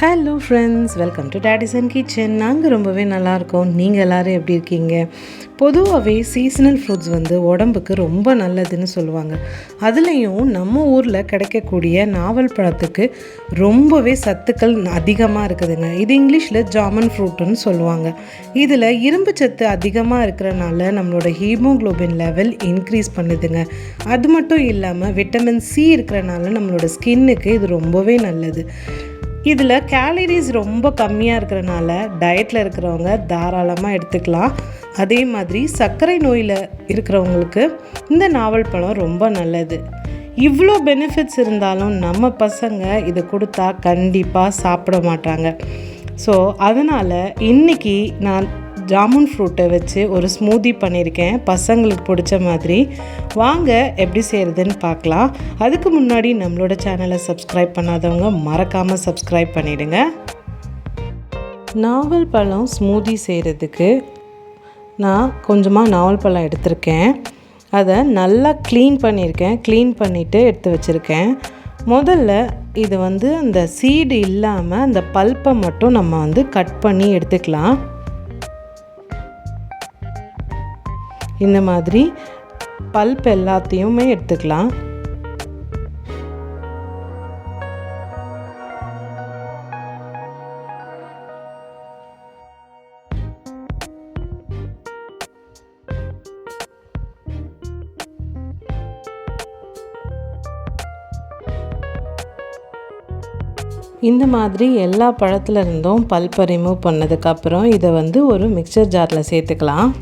Hello friends welcome to Tedison kitchen நாங்கள் ரொம்பவே நல்லாயிருக்கோம். நீங்கள் எல்லோரும் எப்படி இருக்கீங்க? பொதுவாகவே சீசனல் ஃப்ரூட்ஸ் வந்து உடம்புக்கு ரொம்ப நல்லதுன்னு சொல்லுவாங்க. அதுலேயும் நம்ம ஊரில் கிடைக்கக்கூடிய நாவல் பழத்துக்கு ரொம்பவே சத்துக்கள் அதிகமாக இருக்குதுங்க. இது இங்கிலீஷில் ஜாமன் ஃப்ரூட்டுன்னு சொல்லுவாங்க. இதில் இரும்பு சத்து அதிகமாக இருக்கிறனால நம்மளோட ஹீமோக்ளோபின் லெவல் இன்க்ரீஸ் பண்ணுதுங்க. அது மட்டும் இல்லாமல் விட்டமின் சி இருக்கிறனால நம்மளோட ஸ்கின்னுக்கு இது ரொம்பவே நல்லது. இதில் கேலரிஸ் ரொம்ப கம்மியாக இருக்கிறனால டயட்டில் இருக்கிறவங்க தாராளமாக எடுத்துக்கலாம். அதே மாதிரி சர்க்கரை நோயில் இருக்கிறவங்களுக்கு இந்த நாவல் பழம் ரொம்ப நல்லது. இவ்வளோ பெனிஃபிட்ஸ் இருந்தாலும் நம்ம பசங்க இதை கொடுத்தா கண்டிப்பாக சாப்பிட மாட்டாங்க. ஸோ அதனால் இன்றைக்கி நான் ஜாமுன் ஃப்ரூட்டை வச்சு ஒரு ஸ்மூதி பண்ணியிருக்கேன். பசங்களுக்கு பிடிச்ச மாதிரி. வாங்க எப்படி செய்கிறதுன்னு பார்க்கலாம். அதுக்கு முன்னாடி நம்மளோட சேனலை சப்ஸ்கிரைப் பண்ணாதவங்க மறக்காமல் சப்ஸ்கிரைப் பண்ணிவிடுங்க நாவல் பழம் ஸ்மூதி செய்கிறதுக்கு நான் கொஞ்சமாக நாவல் பழம் எடுத்திருக்கேன். அதை நல்லா க்ளீன் பண்ணியிருக்கேன். க்ளீன் பண்ணிவிட்டு எடுத்து வச்சுருக்கேன். முதல்ல இது வந்து அந்த சீடு இல்லாமல் அந்த பல்ப்பை மட்டும் நம்ம வந்து கட் பண்ணி எடுத்துக்கலாம். இந்த மாதிரி பல்ப் எல்லாத்தையுமே எடுத்துக்கலாம். இந்த மாதிரி எல்லா பழத்துல இருந்தும் பல்ப்பை ரிமூவ் பண்ணதுக்கப்புறம் இதை வந்து ஒரு மிக்சர் ஜாரில் சேர்த்துக்கலாம்.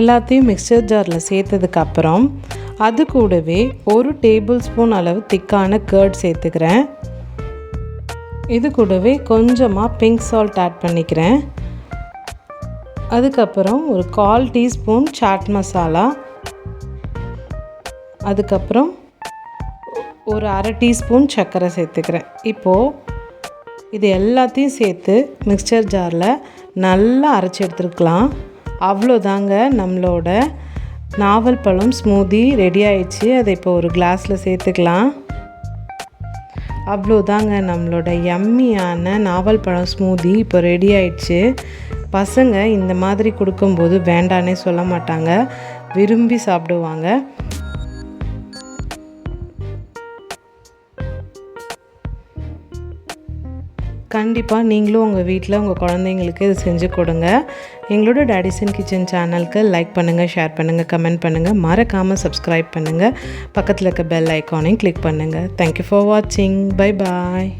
எல்லாத்தையும் மிக்சர் ஜாரில் சேர்த்ததுக்கப்புறம் அது கூடவே ஒரு டேபிள் ஸ்பூன் அளவு திக்கான கேர்ட் சேர்த்துக்கிறேன். இது கூடவே கொஞ்சமாக பிங்க் சால்ட் ஆட் பண்ணிக்கிறேன். அதுக்கப்புறம் ஒரு கால் டீஸ்பூன் சாட் மசாலா அதுக்கப்புறம் ஒரு அரை டீஸ்பூன் சர்க்கரை சேர்த்துக்கிறேன். இப்போது இது எல்லாத்தையும் சேர்த்து மிக்சர் ஜாரில் நல்லா அரைச்சி எடுத்துருக்கலாம். அவ்வளோதாங்க நம்மளோட நாவல் பழம் ஸ்மூதி ரெடி ஆயிடுச்சு. அதை இப்போ ஒரு கிளாஸில் சேர்த்துக்கலாம். அவ்வளோதாங்க நம்மளோட எம்மியான நாவல் பழம் ஸ்மூதி இப்போ ரெடி ஆயிடுச்சு. பசங்க இந்த மாதிரி கொடுக்கும்போது வேண்டானே சொல்ல மாட்டாங்க. விரும்பி சாப்பிடுவாங்க. கண்டிப்பாக நீங்களும் உங்கள் வீட்டில் உங்கள் குழந்தைங்களுக்கு இது செஞ்சு கொடுங்க. எங்களோட டேடிசன் கிச்சன் சேனலுக்கு லைக் பண்ணுங்கள் ஷேர் பண்ணுங்கள் கமெண்ட் பண்ணுங்கள் மறக்காமல் சப்ஸ்கிரைப் பண்ணுங்கள் பக்கத்தில் இருக்க பெல் ஐக்கானையும் கிளிக் பண்ணுங்கள் தேங்க்யூ ஃபார் வாட்சிங் பை பாய்